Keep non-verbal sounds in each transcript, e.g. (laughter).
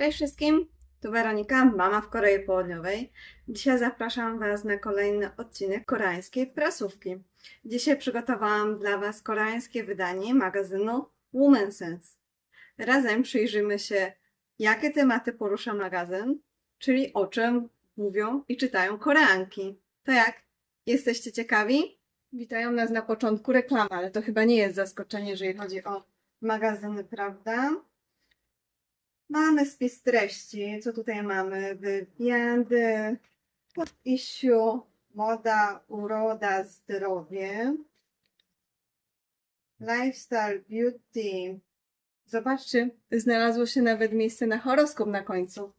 Cześć wszystkim, tu Weronika, mama w Korei Południowej. Dzisiaj zapraszam Was na kolejny odcinek koreańskiej prasówki. Dzisiaj przygotowałam dla Was koreańskie wydanie magazynu Woman Sense. Razem przyjrzymy się, jakie tematy porusza magazyn, czyli o czym mówią i czytają Koreanki. To jak? Jesteście ciekawi? Witają nas na początku reklamy, ale to chyba nie jest zaskoczenie, jeżeli chodzi o magazyny, prawda? Mamy spis treści. Co tutaj mamy? Wywiady, pod issue, moda, uroda, zdrowie, lifestyle, beauty. Zobaczcie, znalazło się nawet miejsce na horoskop na końcu.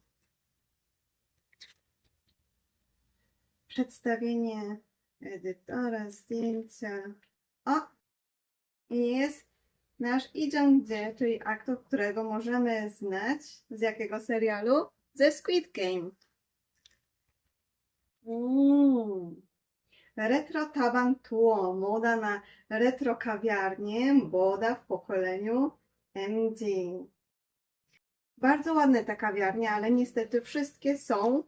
Przedstawienie edytora, zdjęcia. O! Jest nasz Ijeong-jae, czyli aktor, którego możemy znać z jakiego serialu? Ze Squid Game. Retro Taban Tuo, moda na retro kawiarnię, moda w pokoleniu MG. Bardzo ładne ta kawiarnia, ale niestety wszystkie są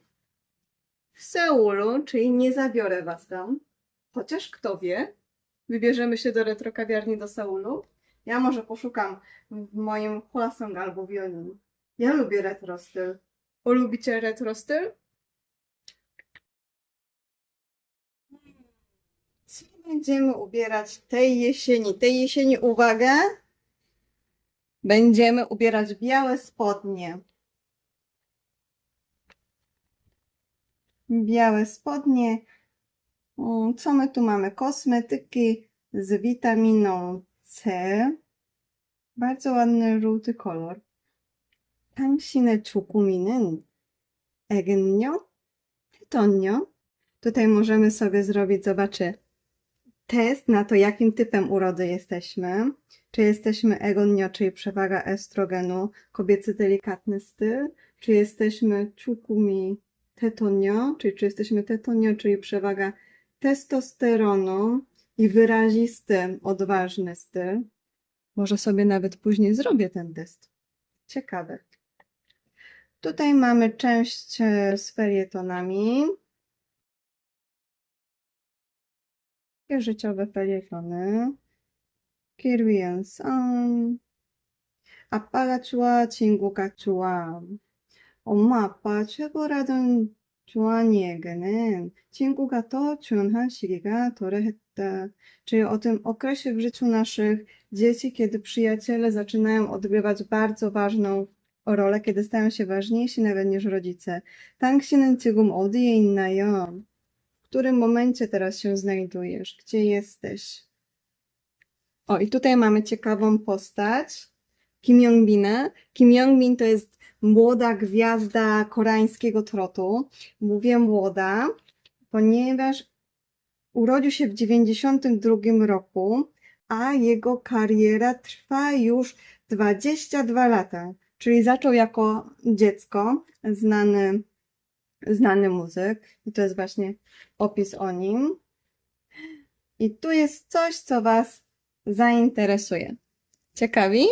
w Seulu, czyli nie zabiorę Was tam. Chociaż kto wie, wybierzemy się do retro kawiarni do Seulu. Ja może poszukam w moim Hwasong albo w Yonin. Ja lubię retro styl. O, lubicie retro styl? Co będziemy ubierać tej jesieni? Tej jesieni, uwaga! Będziemy ubierać białe spodnie. Białe spodnie. Mm, Co my tu mamy? Kosmetyki z witaminą C. bardzo ładny żółty kolor. 당신의 조구미는 애근요? tytonio. Tutaj możemy sobie zrobić, zobaczy, test na to, jakim typem urody jesteśmy. Czy jesteśmy egonio, czyli przewaga estrogenu, kobiecy delikatny styl, czy jesteśmy czukumi tetonio, czyli czy jesteśmy tetonio, czyli przewaga testosteronu i wyrazisty, odważny styl. Może sobie nawet później zrobię ten test. Ciekawe. Tutaj mamy część e, z felietonami. Takie życiowe felietony. Kieruję sam. 아빠가 좋아, 친구가 좋아. 엄마, 아빠 최고라던 조한이에게는 친구가 더 중요한 시기가 도래했다. Czyli o tym okresie w życiu naszych dzieci, kiedy przyjaciele zaczynają odgrywać bardzo ważną rolę, kiedy stają się ważniejsi nawet niż rodzice. 당신은 지금 어디에 있나요? W którym momencie teraz się znajdujesz? Gdzie jesteś? O, i tutaj mamy ciekawą postać. Kim Young-binę. Kim Young-bin to jest młoda gwiazda koreańskiego trotu. Mówię młoda, ponieważ urodził się w 92 roku, a jego kariera trwa już 22 lata. Czyli zaczął jako dziecko, znany, znany muzyk. I to jest właśnie opis o nim. I tu jest coś, co Was zainteresuje. Ciekawi?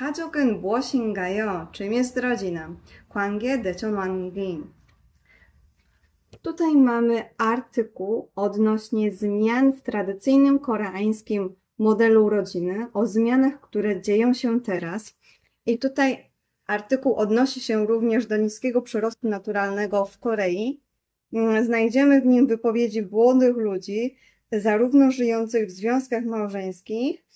가족은 무엇인가요? czym jest rodzina? 관계 내전환기. Tutaj mamy artykuł odnośnie zmian w tradycyjnym koreańskim modelu rodziny, o zmianach, które dzieją się teraz. I tutaj artykuł odnosi się również do niskiego przyrostu naturalnego w Korei. Mm, Znajdziemy w nim wypowiedzi młodych ludzi, zarówno żyjących w związkach małżeńskich, e,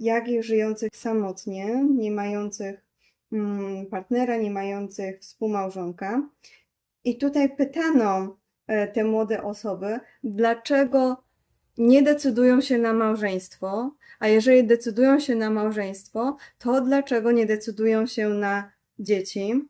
jak i żyjących samotnie, nie mających mm, partnera, nie mających współmałżonka. I tutaj pytano e, te młode osoby, dlaczego nie decydują się na małżeństwo, a jeżeli decydują się na małżeństwo, to dlaczego nie decydują się na dzieci?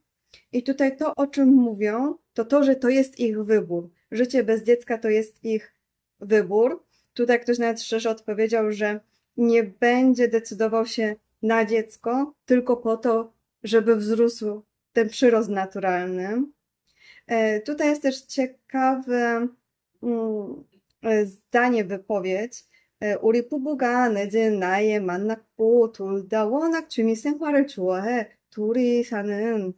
I tutaj to, o czym mówią, to to, że to jest ich wybór. Życie bez dziecka to jest ich wybór. Tutaj ktoś nawet szczerze odpowiedział, że nie będzie decydował się na dziecko tylko po to, żeby wzrósł ten przyrost naturalny. E, Tutaj jest też ciekawe mm, e, zdanie, wypowiedź. 에, 우리 부부가 늦은 나이에 만났고 둘 다 워낙 취미 생활을 좋아해 둘이 사는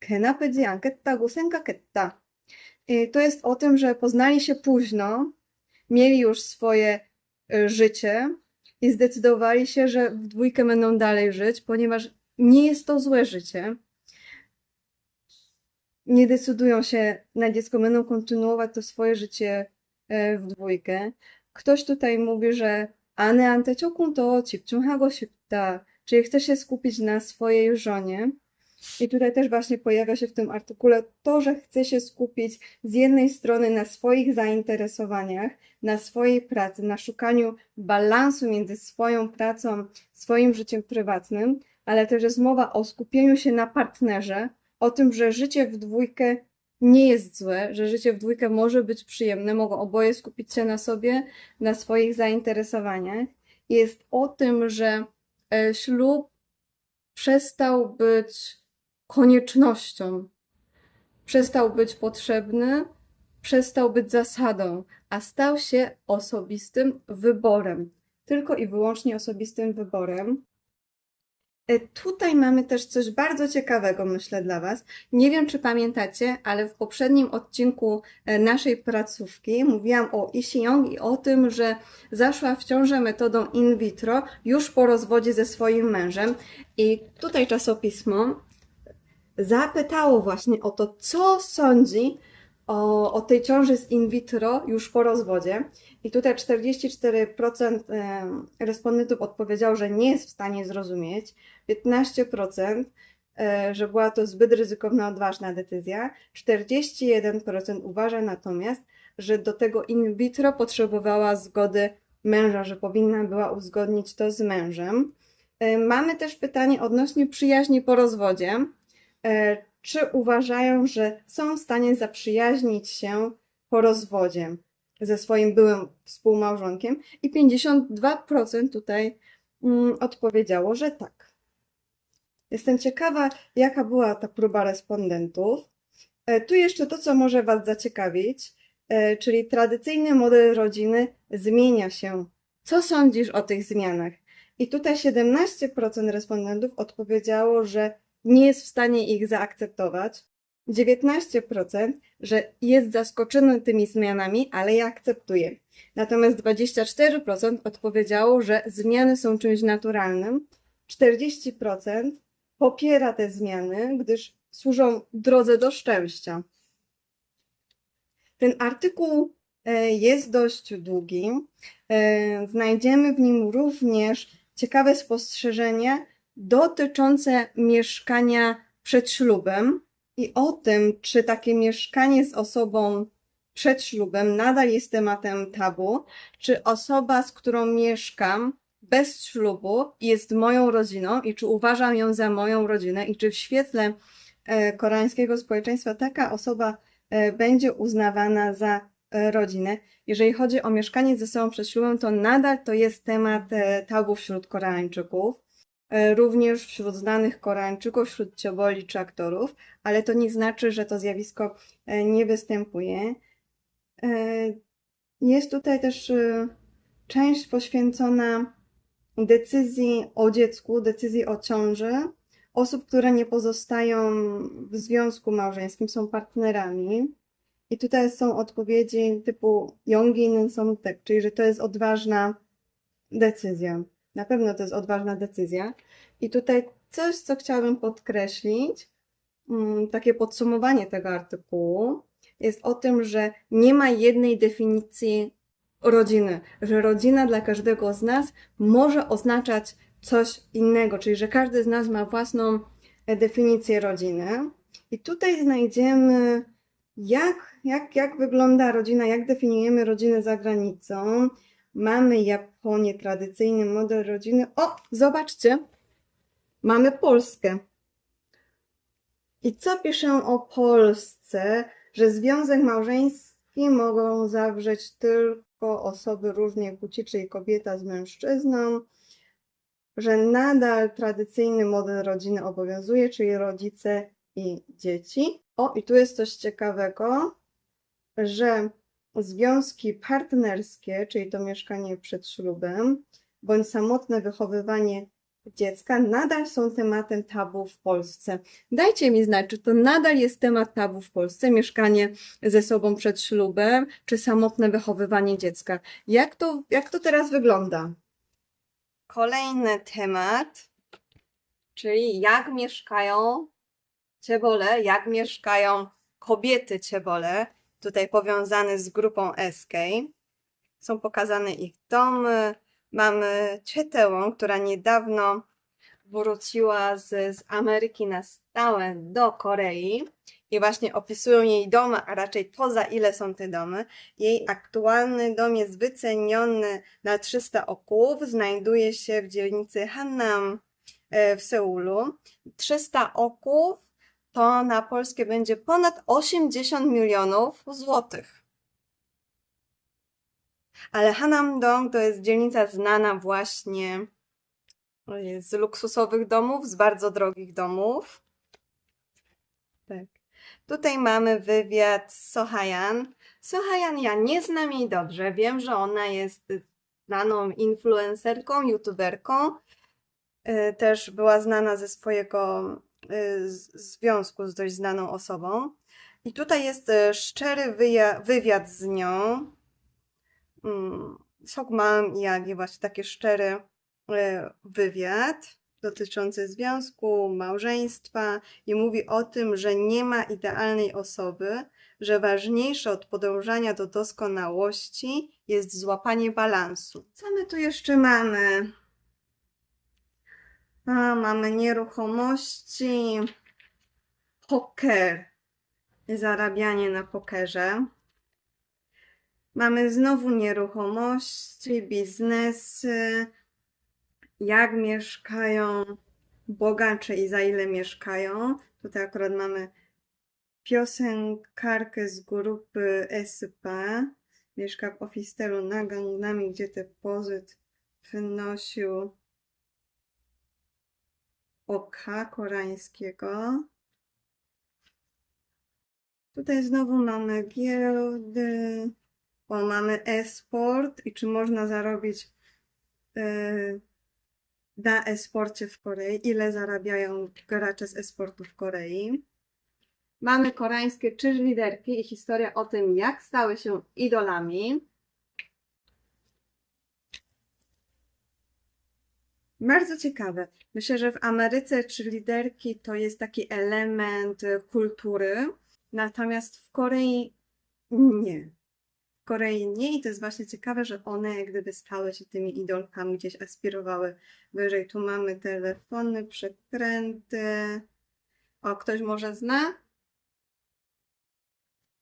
괜하지 않겠다고 생각했다. I to jest o tym, że poznali się późno, mieli już swoje y, życie i zdecydowali się, że w dwójkę będą dalej żyć, ponieważ nie jest to złe życie. Nie decydują się na dziecko, będą kontynuować to swoje życie e, w dwójkę. Ktoś tutaj mówi, że Ane Anteciokun to cipciunhago czyli chce się skupić na swojej żonie. I tutaj też właśnie pojawia się w tym artykule to, że chce się skupić z jednej strony na swoich zainteresowaniach, na swojej pracy, na szukaniu balansu między swoją pracą, swoim życiem prywatnym, ale też jest mowa o skupieniu się na partnerze, o tym, że życie w dwójkę nie jest złe, że życie w dwójkę może być przyjemne, mogą oboje skupić się na sobie, na swoich zainteresowaniach. Jest o tym, że e, ślub przestał być koniecznością, przestał być potrzebny, przestał być zasadą, a stał się osobistym wyborem. Tylko i wyłącznie osobistym wyborem. E, Tutaj mamy też coś bardzo ciekawego, myślę, dla Was. Nie wiem, czy pamiętacie, ale w poprzednim odcinku e, naszej placówki mówiłam o Isi Young i o tym, że zaszła w ciążę metodą in vitro już po rozwodzie ze swoim mężem. I tutaj czasopismo zapytało właśnie o to, co sądzi o, o tej ciąży z in vitro już po rozwodzie. I tutaj 44% em, respondentów odpowiedziało, że nie jest w stanie zrozumieć, 15%, e, że była to zbyt ryzykowna, odważna decyzja, 41% uważa natomiast, że do tego in vitro potrzebowała zgody męża, że powinna była uzgodnić to z mężem. E, Mamy też pytanie odnośnie przyjaźni po rozwodzie. E, Czy uważają, że są w stanie zaprzyjaźnić się po rozwodzie ze swoim byłym współmałżonkiem? I 52% tutaj mm, odpowiedziało, że tak. Jestem ciekawa, jaka była ta próba respondentów. E, Tu jeszcze to, co może Was zaciekawić, e, czyli tradycyjny model rodziny zmienia się. Co sądzisz o tych zmianach? I tutaj 17% respondentów odpowiedziało, że nie jest w stanie ich zaakceptować. 19%, że jest zaskoczony tymi zmianami, ale je akceptuje. Natomiast 24% odpowiedziało, że zmiany są czymś naturalnym. 40% popiera te zmiany, gdyż służą drodze do szczęścia. Ten artykuł e, jest dość długi. E, Znajdziemy w nim również ciekawe spostrzeżenie dotyczące mieszkania przed ślubem i o tym, czy takie mieszkanie z osobą przed ślubem nadal jest tematem tabu, czy osoba, z którą mieszkam bez ślubu jest moją rodziną i czy uważam ją za moją rodzinę i czy w świetle e, koreańskiego społeczeństwa taka osoba e, będzie uznawana za e, rodzinę. Jeżeli chodzi o mieszkanie ze sobą przed ślubem, to nadal to jest temat tabu wśród Koreańczyków, również wśród znanych Koreańczyków, wśród cioboli czy aktorów, ale to nie znaczy, że to zjawisko e, nie występuje. E, Jest tutaj też e, część poświęcona decyzji o dziecku, decyzji o ciąży, osób, które nie pozostają w związku małżeńskim, są partnerami. I tutaj są odpowiedzi typu Yongin Somtek, czyli że to jest odważna decyzja. Na pewno to jest odważna decyzja. I tutaj coś, co chciałabym podkreślić, mm, takie podsumowanie tego artykułu, jest o tym, że nie ma jednej definicji rodziny, że rodzina dla każdego z nas może oznaczać coś innego, czyli że każdy z nas ma własną e, definicję rodziny. I tutaj znajdziemy, jak, jak, jak wygląda rodzina, jak definiujemy rodzinę za granicą. Mamy Japonię, tradycyjny model rodziny. O, zobaczcie, mamy Polskę. I co piszę o Polsce? Że związek małżeński mogą zawrzeć tylko osoby różnej płci, czyli kobieta z mężczyzną, że nadal tradycyjny model rodziny obowiązuje, czyli rodzice i dzieci. O, i tu jest coś ciekawego, że związki partnerskie, czyli to mieszkanie przed ślubem, bądź samotne wychowywanie dziecka nadal są tematem tabu w Polsce. Dajcie mi znać, czy to nadal jest temat tabu w Polsce, mieszkanie ze sobą przed ślubem, czy samotne wychowywanie dziecka. Jak to, jak to teraz wygląda? Kolejny temat, czyli jak mieszkają ciebole, jak mieszkają kobiety ciebole, tutaj powiązane z grupą SK. Są pokazane ich domy. Mamy Cietełą, która niedawno wróciła z, z Ameryki na stałe do Korei i właśnie opisują jej domy, a raczej to za ile są te domy. Jej aktualny dom jest wyceniony na 300 oków, znajduje się w dzielnicy Hannam e, w Seulu. 300 oków to na polskie będzie ponad 80 milionów złotych. Ale Hanamdong to jest dzielnica znana właśnie ojej, z luksusowych domów, z bardzo drogich domów. Tak. Tutaj mamy wywiad z Sohayan. Sohayan, ja nie znam jej dobrze. Wiem, że ona jest znaną influencerką, youtuberką. Y, Też była znana ze swojego związku z dość znaną osobą. I tutaj jest y, szczery wywiad z nią. Mm, Sok mam i Jagi, właśnie taki szczery e, wywiad dotyczący związku, małżeństwa i mówi o tym, że nie ma idealnej osoby, że ważniejsze od podążania do doskonałości jest złapanie balansu. Co my tu jeszcze mamy? A, mamy nieruchomości, poker, zarabianie na pokerze. Mamy znowu nieruchomości, biznesy, jak mieszkają bogacze i za ile mieszkają. Tutaj akurat mamy piosenkarkę z grupy SP. Mieszka w ofistelu na Gangnami, gdzie depozyt wynosił oka koreańskiego. Tutaj znowu mamy giełdy. O, mamy e-sport i czy można zarobić e, na e-sporcie w Korei? Ile zarabiają gracze z e-sportu w Korei? Mamy koreańskie cheerleaderki i historia o tym, jak stały się idolami. Bardzo ciekawe. Myślę, że w Ameryce cheerleaderki to jest taki element e, kultury, natomiast w Korei nie. W Korei nie i to jest właśnie ciekawe, że one jak gdyby stały się tymi idolkami, gdzieś aspirowały wyżej. Tu mamy telefony, przekręty. O, ktoś może zna?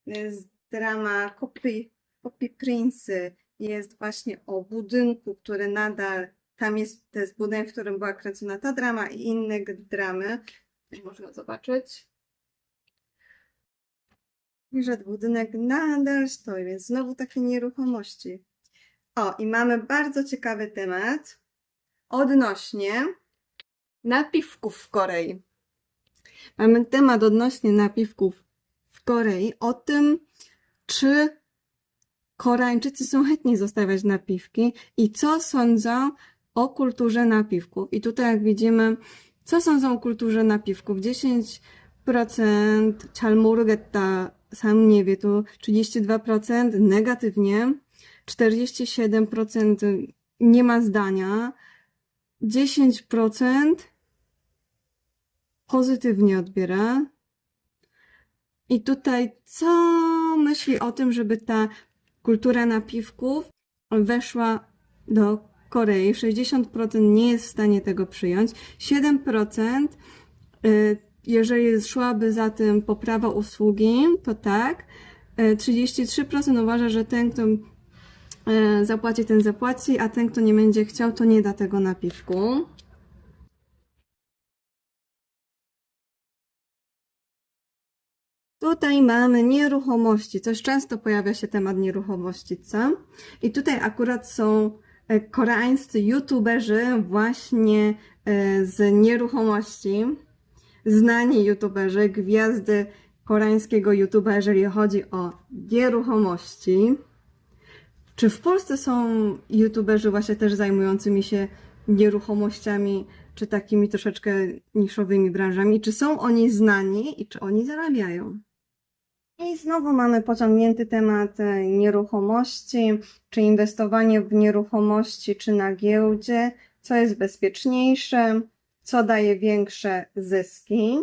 Jest drama Copy, Copy Prince. Jest właśnie o budynku, który nadal, tam jest, to jest budynek, w którym była kręcona ta drama i inne dramy. Można zobaczyć. I że budynek nadal stoi, więc znowu takie nieruchomości. O, i mamy bardzo ciekawy temat odnośnie napiwków w Korei. Mamy temat odnośnie napiwków w Korei, o tym, czy Koreańczycy są chętni zostawiać napiwki i co sądzą o kulturze napiwków. I tutaj jak widzimy, co sądzą o kulturze napiwków? 10% Chalmurgetta sam nie wie, to 32% negatywnie, 47% nie ma zdania, 10% pozytywnie odbiera. I tutaj co myśli o tym, żeby ta kultura napiwków weszła do Korei? 60% nie jest w stanie tego przyjąć. 7% y, jeżeli szłaby za tym poprawa usługi, to tak. Y, 33% uważa, że ten, kto y, zapłaci, ten zapłaci, a ten, kto nie będzie chciał, to nie da tego napiwku. Tutaj mamy nieruchomości. Coś często pojawia się temat nieruchomości, co? I tutaj akurat są koreańscy youtuberzy właśnie e, z nieruchomości. Znani youtuberzy, gwiazdy koreańskiego YouTube'a, jeżeli chodzi o nieruchomości. Czy w Polsce są youtuberzy właśnie też zajmującymi się nieruchomościami czy takimi troszeczkę niszowymi branżami, czy są oni znani i czy oni zarabiają. I znowu mamy pociągnięty temat e, nieruchomości, czy inwestowanie w nieruchomości, czy na giełdzie, co jest bezpieczniejsze, co daje większe zyski.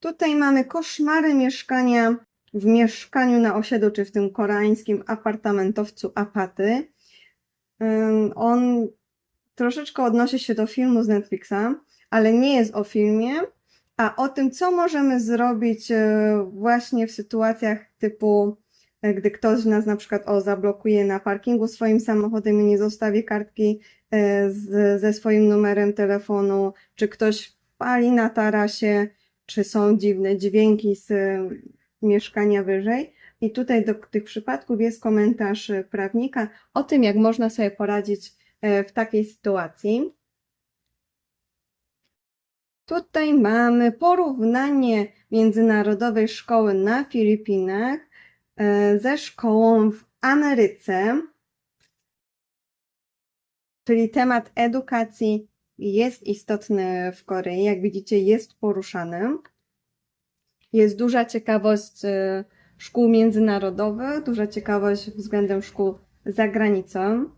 Tutaj mamy koszmary mieszkania w mieszkaniu na osiedlu, czy w tym koreańskim apartamentowcu Apaty. On troszeczkę odnosi się do filmu z Netflixa, ale nie jest o filmie, a o tym, co możemy zrobić e, właśnie w sytuacjach typu, e, gdy ktoś nas na przykład o, zablokuje na parkingu swoim samochodem i nie zostawi kartki e, z, ze swoim numerem telefonu, czy ktoś pali na tarasie, czy są dziwne dźwięki z mieszkania wyżej. I tutaj do tych przypadków jest komentarz prawnika o tym, jak można sobie poradzić w takiej sytuacji. Tutaj mamy porównanie międzynarodowej szkoły na Filipinach e, ze szkołą w Ameryce. Czyli temat edukacji jest istotny w Korei. Jak widzicie, jest poruszany. Jest duża ciekawość e, szkół międzynarodowych, duża ciekawość względem szkół za granicą.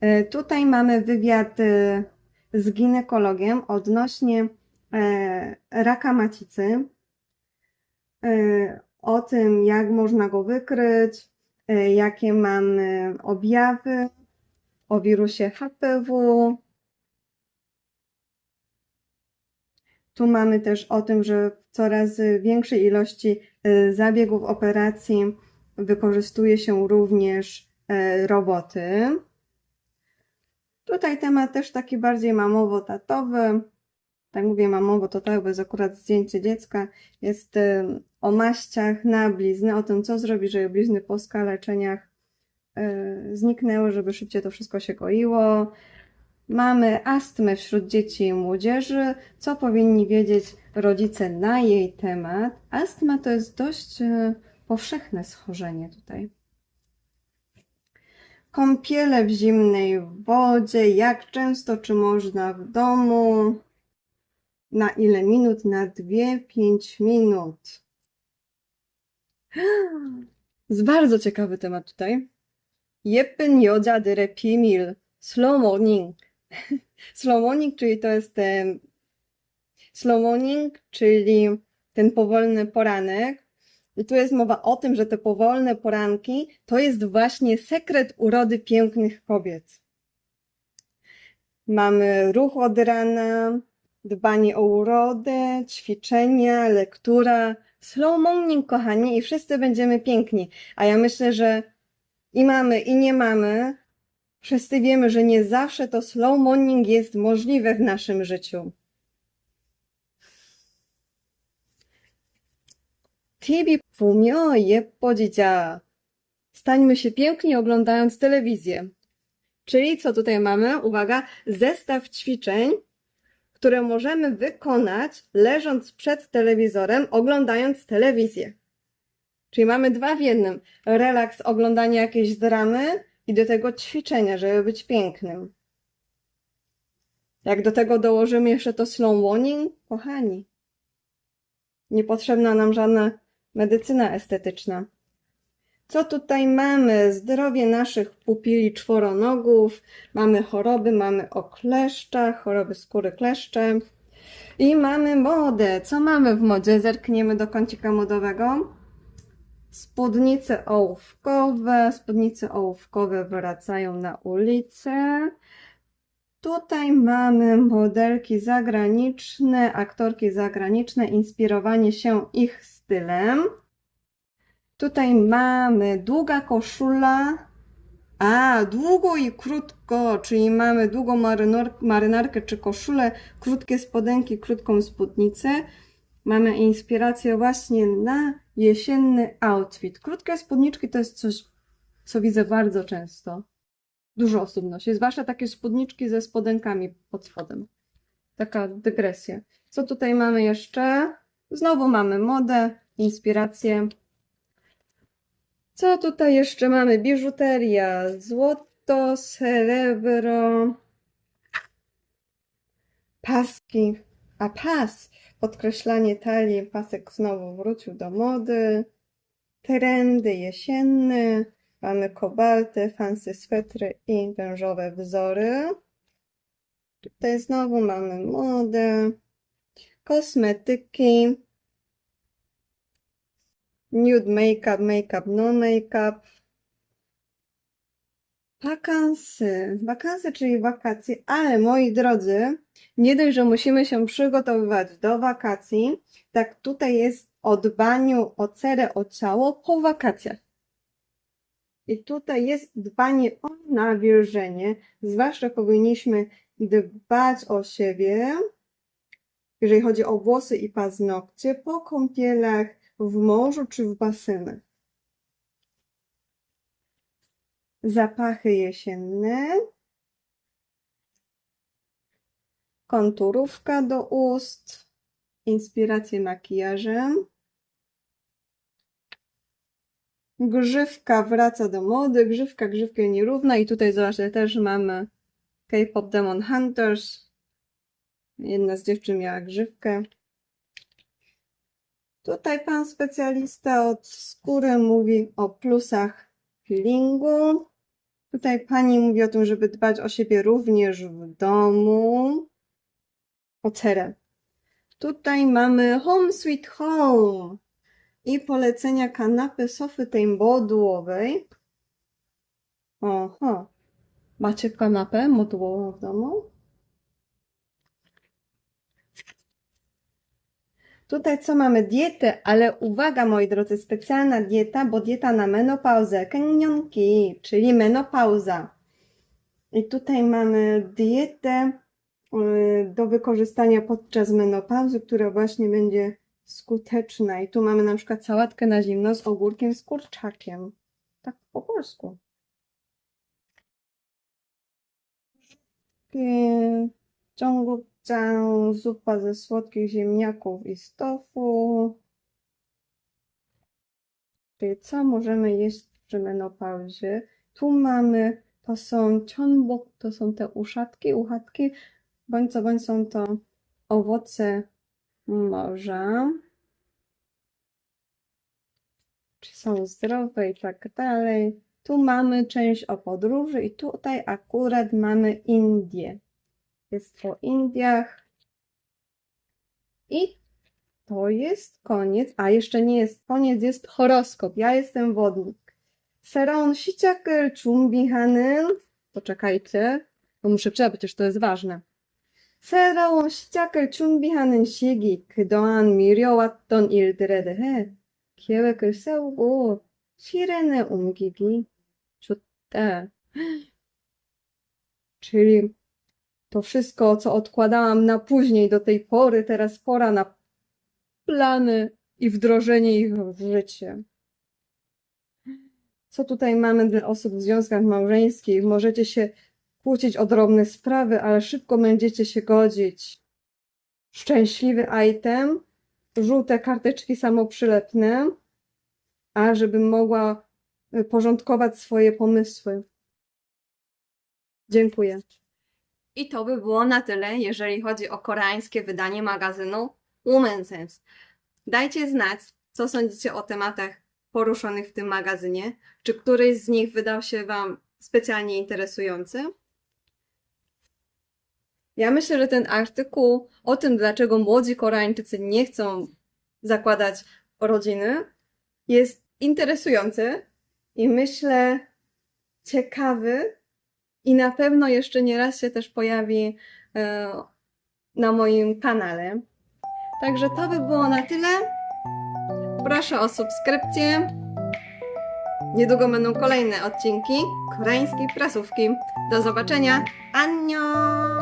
E, Tutaj mamy wywiad z ginekologiem odnośnie raka macicy, e, o tym, jak można go wykryć, e, jakie mamy objawy, o wirusie HPV. Tu mamy też o tym, że w coraz większej ilości e, zabiegów operacji wykorzystuje się również e, roboty. Tutaj temat też taki bardziej mamowo-tatowy. Tak mówię mamowo, to tak, bo jest akurat zdjęcie dziecka. Jest e, o maściach na blizny, o tym, co zrobić, żeby blizny po skaleczeniach e, zniknęły, żeby szybciej to wszystko się goiło. Mamy astmę wśród dzieci i młodzieży. Co powinni wiedzieć rodzice na jej temat? Astma to jest dość e, powszechne schorzenie tutaj. Kąpiele w zimnej wodzie. Jak często, czy można w domu? Na ile minut? Na dwie, pięć minut. (gasps) Jest bardzo ciekawy temat tutaj. 예쁜 여자들의 비밀. Slow morning. (laughs) Slow morning, czyli to jest em, slow morning, czyli ten powolny poranek. I tu jest mowa o tym, że te powolne poranki to jest właśnie sekret urody pięknych kobiet. Mamy ruch od rana, dbanie o urodę, ćwiczenia, lektura, slow morning, kochani, i wszyscy będziemy piękni. A ja myślę, że i mamy, i nie mamy. Wszyscy wiemy, że nie zawsze to slow morning jest możliwe w naszym życiu. TV Fumio je podzidzia. Stańmy się piękni oglądając telewizję. Czyli co tutaj mamy? Uwaga, zestaw ćwiczeń, które możemy wykonać leżąc przed telewizorem, oglądając telewizję. Czyli mamy dwa w jednym. Relaks, oglądanie jakiejś dramy i do tego ćwiczenia, żeby być pięknym. Jak do tego dołożymy jeszcze to slow morning, kochani, niepotrzebna nam żadna medycyna estetyczna. Co tutaj mamy? Zdrowie naszych pupili czworonogów, mamy choroby, mamy o kleszczach, choroby skóry kleszcze i mamy modę. Co mamy w modzie? Zerkniemy do kącika modowego. Spódnice ołówkowe, spódnice ołówkowe wracają na ulicę. Tutaj mamy modelki zagraniczne, aktorki zagraniczne, inspirowanie się ich stylem. Tutaj mamy długa koszula, a długo i krótko, czyli mamy długą marynarkę czy koszulę, krótkie spodenki, krótką spódnicę. Mamy inspirację właśnie na jesienny outfit. Krótkie spódniczki to jest coś, co widzę bardzo często. Dużo osób nosi, zwłaszcza takie spódniczki ze spodenkami pod spodem. Taka dygresja. Co tutaj mamy jeszcze? Znowu mamy modę, inspirację. Co tutaj jeszcze mamy? Biżuteria, złoto, srebro. paski, a pas, podkreślanie talii, pasek znowu wrócił do mody, trendy jesienne, mamy kobalty, fancy swetry i wężowe wzory. Tutaj znowu mamy modę, kosmetyki, nude make-up, make-up, no make-up, Wakansy. Wakansy, czyli wakacje, ale moi drodzy, nie dość, że musimy się przygotowywać do wakacji, tak tutaj jest o dbaniu o cerę, o ciało po wakacjach. I tutaj jest dbanie o nawilżenie, zwłaszcza powinniśmy dbać o siebie, jeżeli chodzi o włosy i paznokcie, po kąpielach w morzu czy w basenach. Zapachy jesienne. Konturówka do ust. Inspiracje makijażem. Grzywka wraca do mody. Grzywka, grzywka nierówna. I tutaj zobaczcie, też mamy K-pop Demon Hunters. Jedna z dziewczyn miała grzywkę. Tutaj pan specjalista od skóry mówi o plusach peelingu. Tutaj pani mówi o tym, żeby dbać o siebie również w domu. O cerę. Tutaj mamy Home Sweet Home i polecenia kanapy sofy tej modułowej. Oho. Macie kanapę modułową w domu? Tutaj co mamy? Dietę, ale uwaga moi drodzy, specjalna dieta, bo dieta na menopauzę, kęnionki, czyli menopauza. I tutaj mamy dietę y, do wykorzystania podczas menopauzy, która właśnie będzie skuteczna. I tu mamy na przykład sałatkę na zimno z ogórkiem z kurczakiem. Tak po polsku. Y, Ciągukcang, zupa ze słodkich ziemniaków i z tofu. Czyli co możemy jeść przy menopauzie? Tu mamy, to są cionbok, to są te uszatki, uchatki, bądź co bądź są to owoce morza. Czy są zdrowe i tak dalej. Tu mamy część o podróży i tutaj akurat mamy Indię Jest o Indiach. I to jest koniec. A jeszcze nie jest koniec, jest horoskop. Ja jestem wodnik. Seron 시작을 준비하는 poczekajcie, bo muszę przeczytać, przecież to jest ważne. 새로운 시작을 준비하는 시기, 그동안 미뤄왔던 일들에 대해 계획을 세우고 실행에 옮기기 좋다. Czyli to wszystko, co odkładałam na później do tej pory, teraz pora na plany i wdrożenie ich w życie. Co tutaj mamy dla osób w związkach małżeńskich? Możecie się kłócić o drobne sprawy, ale szybko będziecie się godzić. Szczęśliwy item, żółte karteczki samoprzylepne, a żebym mogła porządkować swoje pomysły. Dziękuję. I to by było na tyle, jeżeli chodzi o koreańskie wydanie magazynu Woman Sense. Dajcie znać, co sądzicie o tematach poruszonych w tym magazynie. Czy któryś z nich wydał się Wam specjalnie interesujący? Ja myślę, że ten artykuł o tym, dlaczego młodzi Koreańczycy nie chcą zakładać rodziny, jest interesujący i myślę ciekawy i na pewno jeszcze nie raz się też pojawi e, na moim kanale. Także to by było na tyle. Proszę o subskrypcję. Niedługo będą kolejne odcinki koreańskiej prasówki. Do zobaczenia. Annyeong!